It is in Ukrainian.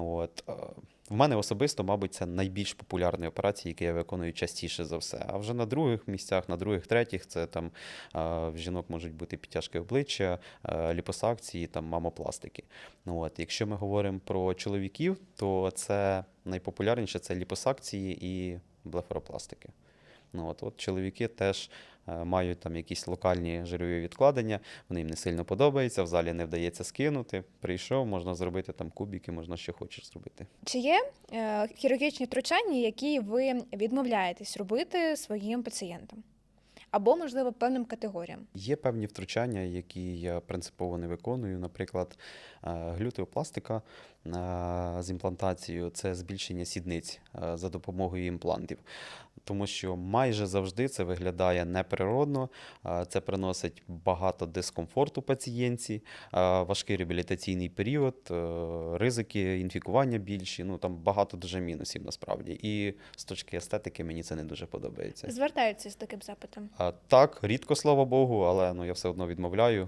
Ну, от, е, в мене особисто, мабуть, це найбільш популярні операції, які я виконую частіше за все. А вже на других місцях, на других, третіх, це там е, в жінок можуть бути підтяжки обличчя, е, ліпосакції, там мамопластики. Ну, от, якщо ми говоримо про чоловіків, то це найпопулярніше це ліпосакції і блефаропластики. Ну, от, от чоловіки теж е, мають там якісь локальні жирові відкладення, вони їм не сильно подобається, в залі не вдається скинути. Прийшов, можна зробити там кубики, можна що хочеш зробити. Чи є е, хірургічні втручання, які ви відмовляєтесь робити своїм пацієнтам? Або, можливо, певним категоріям? Є певні втручання, які я принципово не виконую. Наприклад, е, глютеопластика е, з імплантацією це збільшення сідниць е, за допомогою імплантів. Тому що майже завжди це виглядає неприродно, це приносить багато дискомфорту пацієнтці, важкий реабілітаційний період, ризики інфікування більші. Ну там багато дуже мінусів насправді. І з точки естетики мені це не дуже подобається. Звертаються з таким запитом. Так, рідко, слава Богу, але ну, я все одно відмовляю.